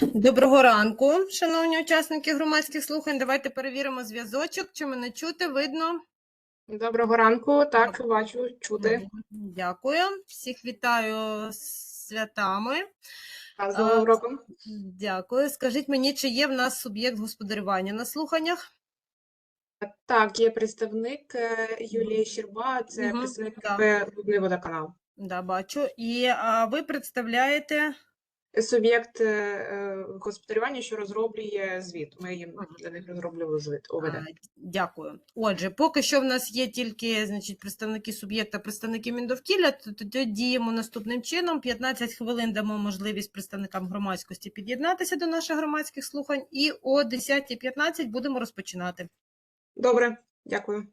Доброго ранку, шановні учасники громадських слухань. Давайте перевіримо зв'язочок. Чи мене чути, видно? Доброго ранку. Так, бачу, чути. Дякую. Всіх вітаю з святами. Новим роком. Дякую. Скажіть мені, чи є в нас суб'єкт господарювання на слуханнях? Так, є представник е, Юлія Щерба, це Мгм, представник. «Рудний водоканал». Да, бачу. І а, ви представляєте Суб'єкт е, е, господарювання, що розроблює звіт. Ми їм для них розроблювали звіт ОВД. Дякую. Отже, поки що в нас є тільки значить, представники суб'єкта, представники Міндовкілля, то тоді діємо наступним чином. 15 хвилин дамо можливість представникам громадськості під'єднатися до наших громадських слухань, і о 10.15 будемо розпочинати. Добре, дякую.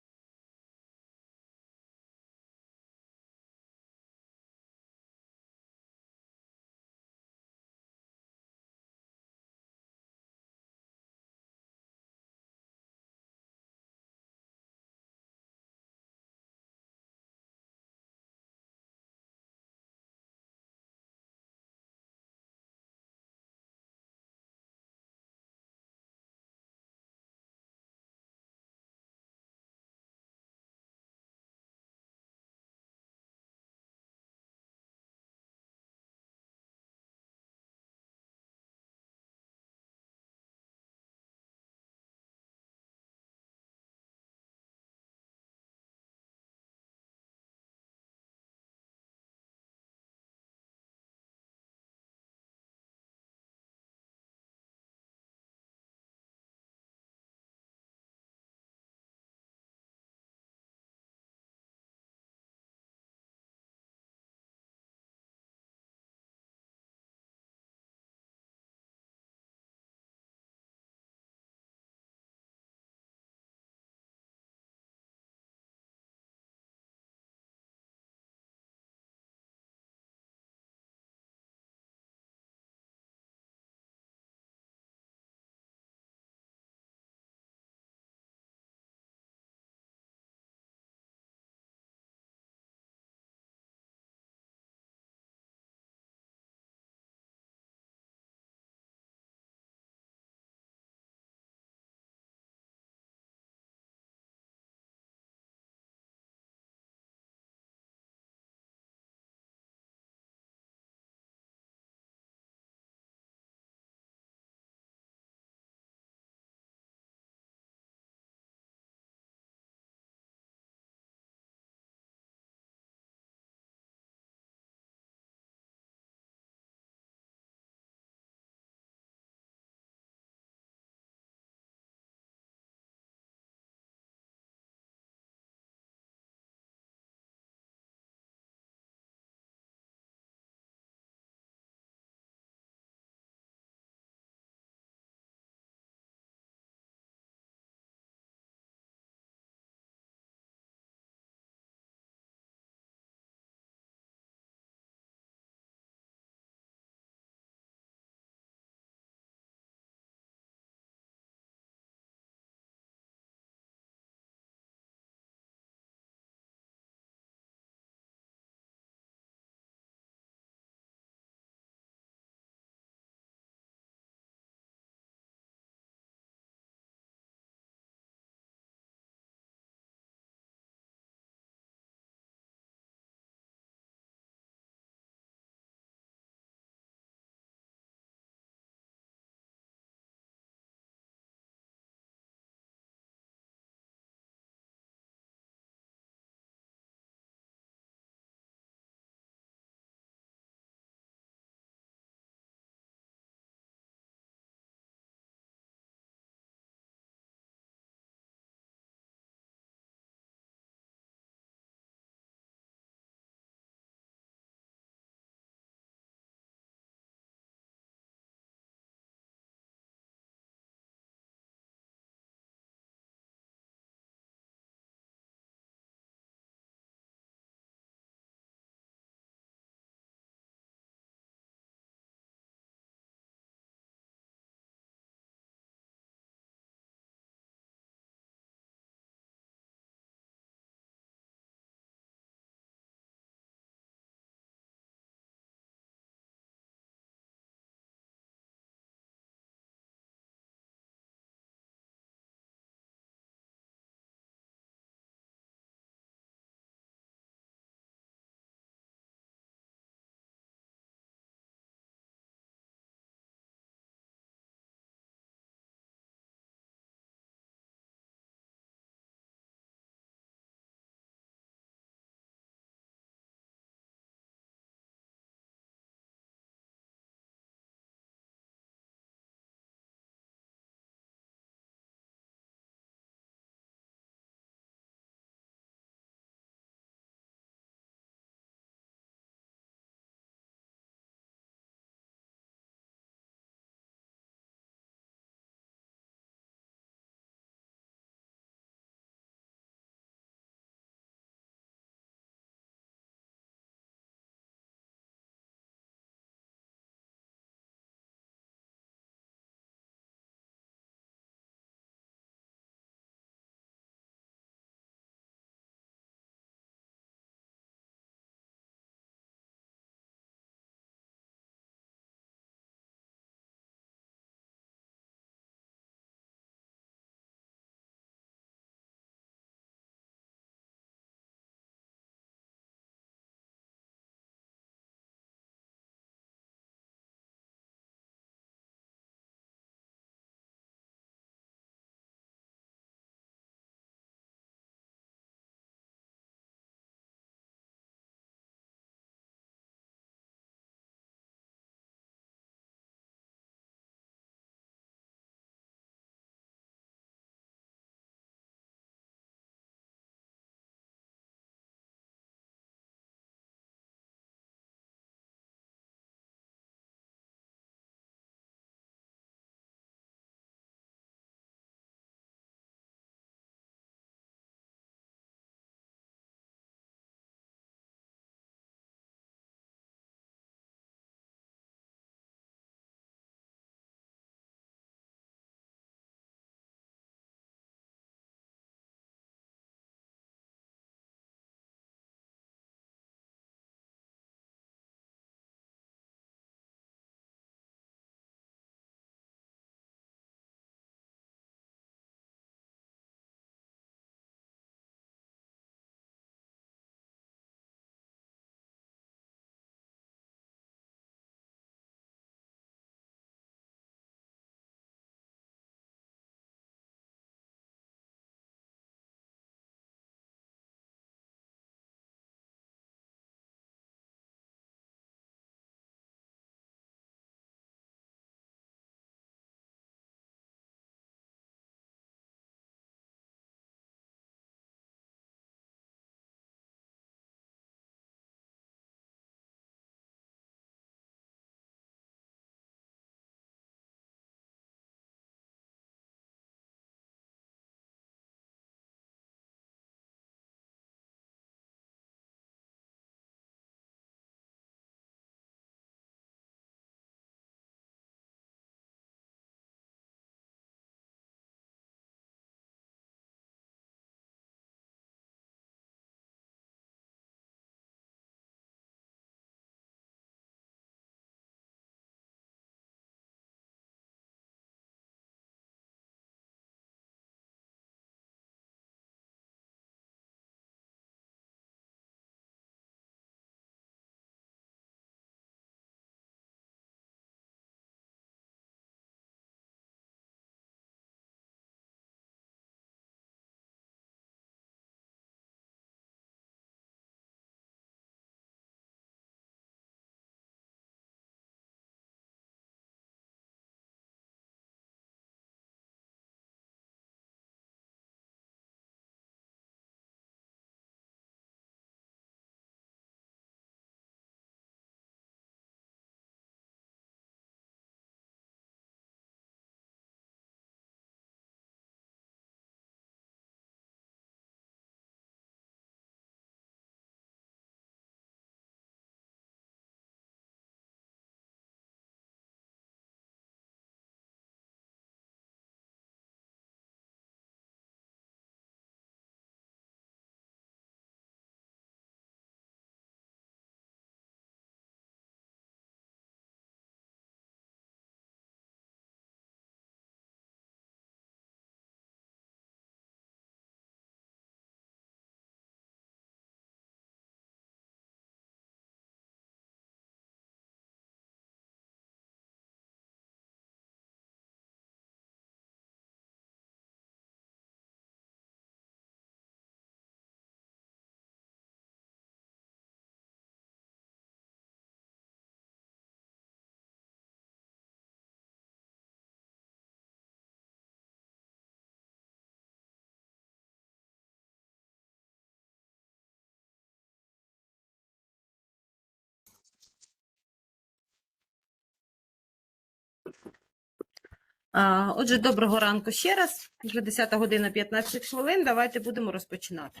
Отже, доброго ранку ще раз. Вже 10 година 15 хвилин. Давайте будемо розпочинати.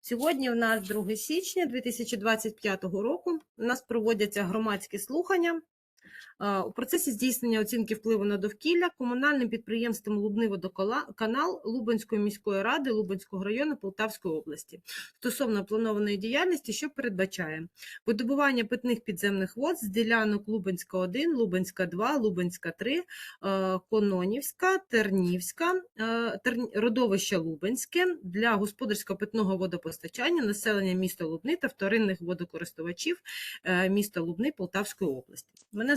Сьогодні у нас 2 січня 2025 року. У нас проводяться громадські слухання. А, У процесі здійснення оцінки впливу на довкілля комунальним підприємством Лубниводоканал Лубенської міської ради Лубенського району Полтавської області стосовно планованої діяльності, що передбачає видобування питних підземних вод з ділянок Лубенська 1, Лубенська 2, Лубенська 3, е, Кононівська, Тернівська, е, родовище Лубенське для господарського питного водопостачання населення міста Лубни та вторинних водокористувачів е, міста Лубни Полтавської області. Мене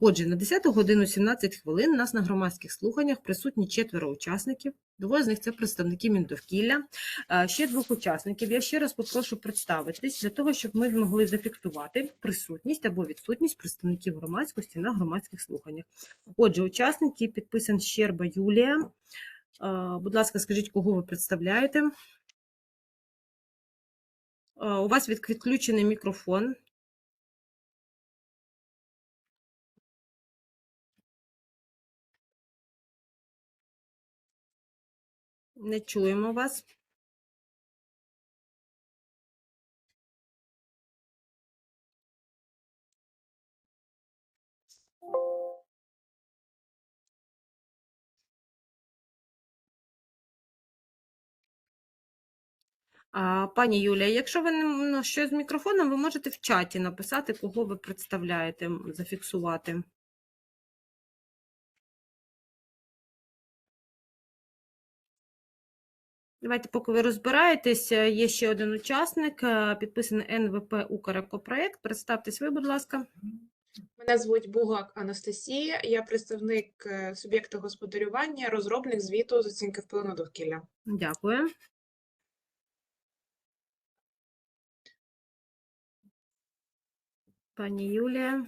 Отже, на 10 годину 17 хвилин у нас на громадських слуханнях присутні четверо учасників. Двоє з них це представники Міндовкілля. Е, Ще двох учасників я ще раз попрошу представитись для того, щоб ми змогли зафіксувати присутність або відсутність представників громадськості на громадських слуханнях. Отже, учасники підписан Щерба Юлія. Е, Будь ласка, скажіть, кого ви представляєте? Е, У вас відключений мікрофон. Не чуємо вас. А, пані Юлія, якщо ви не ну, щось з мікрофоном, ви можете в чаті написати, кого ви представляєте, зафіксувати. Давайте, поки ви розбираєтесь, е, є ще один учасник, е, підписаний НВП «Укрекопроект». Представтесь ви, будь ласка. Мене звуть Бугак Анастасія, я представник е, суб'єкта господарювання, розробник звіту з оцінки впливу на довкілля. Дякую. Пані Юлія.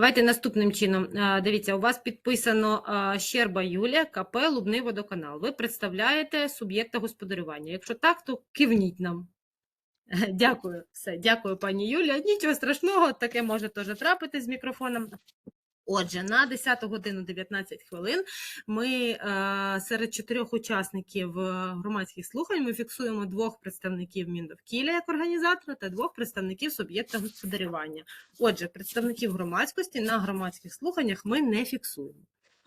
Давайте наступним чином. Е, Дивіться, у вас підписано е, Щерба Юлія, КП Лубний водоканал. Ви представляєте суб'єкта господарювання. Якщо так, то кивніть нам. Дякую. Все, дякую, пані Юлія. Нічого страшного, таке може теж трапити з мікрофоном. Отже, на 10 годину 19 хвилин ми е, серед чотирьох учасників е, громадських слухань ми фіксуємо двох представників Міндовкілля як організатора та двох представників суб'єкта господарювання. Отже, представників громадськості на громадських слуханнях ми не фіксуємо.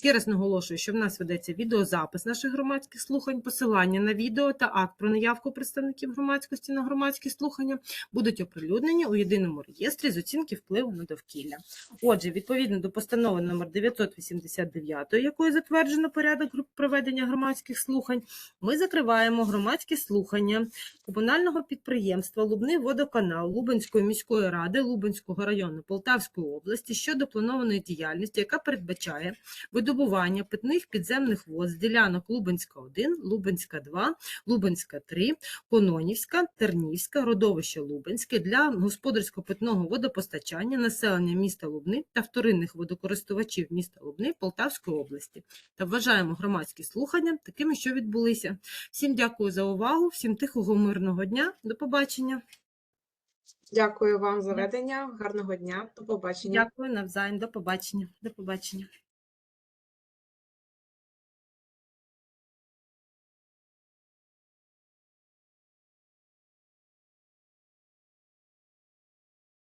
Ще раз наголошую, що в нас ведеться відеозапис наших громадських слухань, посилання на відео та акт про неявку представників громадськості на громадські слухання будуть оприлюднені у єдиному реєстрі з оцінки впливу на довкілля. Отже, відповідно до постанови номер 989, якою затверджено порядок проведення громадських слухань, ми закриваємо громадські слухання комунального підприємства Лубний водоканал Лубенської міської ради Лубенського району Полтавської області щодо планованої діяльності, яка передбачає видобування питних підземних вод з ділянок Лубенська 1, Лубенська 2, Лубенська 3, Кононівська, Тернівська, родовище Лубенське для господарсько-питного водопостачання населення міста Лубни та вторинних водокористувачів міста Лубни Полтавської області. Та вважаємо громадські слухання такими, що відбулися. Всім дякую за увагу, всім тихого мирного дня. До побачення. Дякую вам за ведення. Гарного дня. До побачення. Дякую навзаєм. До побачення. До побачення.